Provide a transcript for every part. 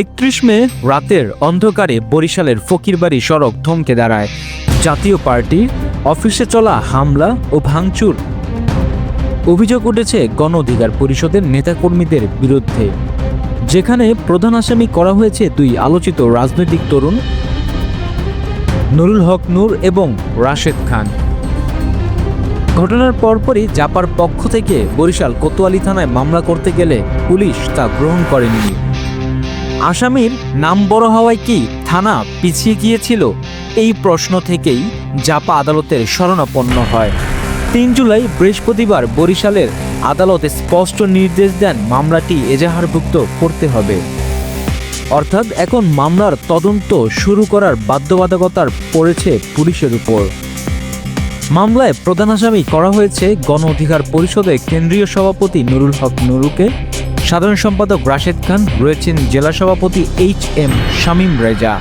একত্রিশ মে রাতের অন্ধকারে বরিশালের ফকিরবাড়ি সড়ক থমকে দাঁড়ায়। জাতীয় পার্টি, অফিসে চলা হামলা ও ভাঙচুর। অভিযোগ উঠেছে গণ অধিকার পরিষদের নেতাকর্মীদের বিরুদ্ধে। যেখানে প্রধান আসামি করা হয়েছে দুই আলোচিত রাজনৈতিক তরুণ, নুরুল হক নূর এবং রাশেদ খান। ঘটনার পরপরই জাপার পক্ষ থেকে বরিশাল কোতোয়ালি থানায় মামলা করতে গেলে পুলিশ তা গ্রহণ করেনি। আসামির নাম বড় হওয়ায় কি থানা পিছিয়ে গিয়েছিল? এই প্রশ্ন থেকেই জাপা আদালতের শরণাপন্ন হয়। তিন জুলাই বৃহস্পতিবার বরিশালের আদালতে স্পষ্ট নির্দেশ দেন মামলাটি এজাহারভুক্ত করতে হবে। অর্থাৎ এখন মামলার তদন্ত শুরু করার বাধ্যবাধকতার পড়েছে পুলিশের উপর। মামলায় প্রধান আসামি করা হয়েছে গণ অধিকার পরিষদের কেন্দ্রীয় সভাপতি নুরুল হক নুরুকে সাধারণ সম্পাদক রাশেদ খান, রয়েছেন জেলা সভাপতি এইচ এম শামীম রেজা।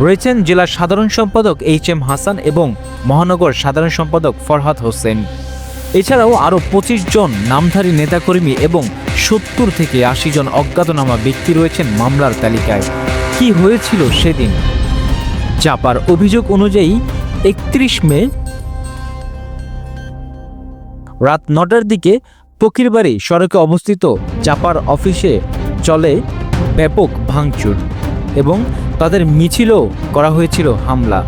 রয়েছেন জেলা সাধারণ সম্পাদক এইচ এম হাসান এবং মহানগর সাধারণ সম্পাদক ফরহাদ হোসেন। এছাড়াও আরও পঁচিশ জন নামধারী নেতাকর্মী এবং সত্তর থেকে আশি জন অজ্ঞাতনামা ব্যক্তি রয়েছেন মামলার তালিকায়। কি হয়েছিল সেদিন? চাপার অভিযোগ অনুযায়ী একত্রিশ মে রাত নটার দিকে পকিরবাড়ি সড়কে অবস্থিত চাপার অফিসে চলে ব্যাপক ভাঙচুর এবং তাদের মিছিলও করা হয়েছিল হামলা।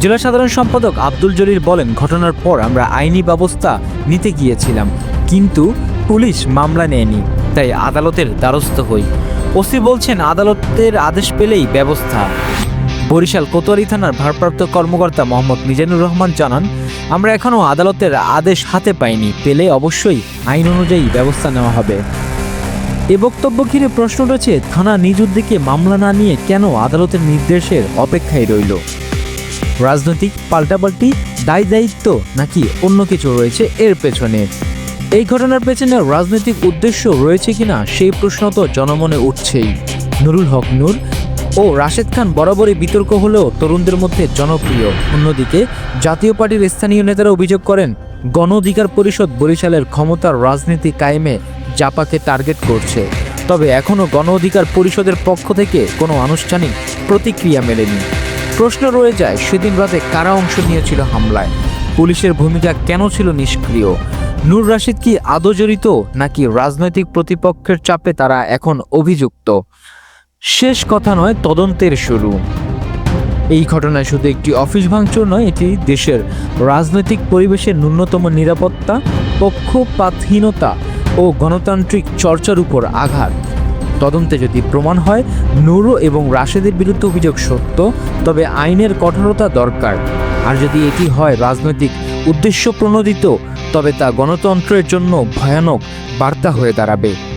জেলা সাধারণ সম্পাদক আব্দুল জলিল বলেন, ঘটনার পর আমরা আইনি ব্যবস্থা নিতে গিয়েছিলাম, কিন্তু পুলিশ মামলা নেয়নি, তাই আদালতের দ্বারস্থ হই। ওসি বলছেন, আদালতের আদেশ পেলেই ব্যবস্থা। বরিশাল কোতোয়ালি থানার ভারপ্রাপ্ত কর্মকর্তা মোহাম্মদ মিজানুর রহমান জানান, আমরা এখনও আদালতের আদেশ হাতে পাইনি, পেলে অবশ্যই আইন অনুযায়ী ব্যবস্থা নেওয়া হবে। এ বক্তব্য ঘিরে প্রশ্ন রয়েছে, থানা নিজ উদ্যোগে মামলা না নিয়ে কেন আদালতের নির্দেশের অপেক্ষায় রইল? রাজনৈতিক পাল্টাপাল্টি, দায় দায়িত্ব নাকি অন্য কিছু রয়েছে এর পেছনে? এই ঘটনার পেছনে রাজনৈতিক উদ্দেশ্য রয়েছে কিনা সেই প্রশ্ন তো জনমনে উঠছেই। নুরুল হক নূর ও রাশেদ খান বরাবরই বিতর্ক হলেও তরুণদের মধ্যে জনপ্রিয়। অন্যদিকে, জাতীয় পার্টির স্থানীয় নেতারা অভিযোগ করেন, গণ অধিকার পরিষদ বরিশালের ক্ষমতার রাজনীতি কায়েমে জাপাকে টার্গেট করছে। তবে এখনও গণ অধিকার পরিষদের পক্ষ থেকে কোনো আনুষ্ঠানিক প্রতিক্রিয়া মেলেনি। প্রশ্ন রয়ে যায়, সেদিন রাতে কারা অংশ নিয়েছিল হামলায়? পুলিশের ভূমিকা কেন ছিল নিষ্ক্রিয়? নূর রাশিদ কি আদৌ জড়িত, নাকি রাজনৈতিক প্রতিপক্ষের চাপে তারা এখন অভিযুক্ত? শেষ কথা নয়, তদন্তের শুরু। এই ঘটনায় শুধু একটি অফিস ভাঙচুর নয়, এটি দেশের রাজনৈতিক পরিবেশের ন্যূনতম নিরাপত্তা, পক্ষপাতহীনতা ও গণতান্ত্রিক চর্চার উপর আঘাত। তদন্তে যদি প্রমাণ হয়, নুরু এবং রাশেদের বিরুদ্ধে অভিযোগ সত্য, তবে আইনের কঠোরতা দরকার। আর যদি এটি হয় রাজনৈতিক উদ্দেশ্য প্রণোদিত, তবে তা গণতন্ত্রের জন্য ভয়ানক বার্তা হয়ে দাঁড়াবে।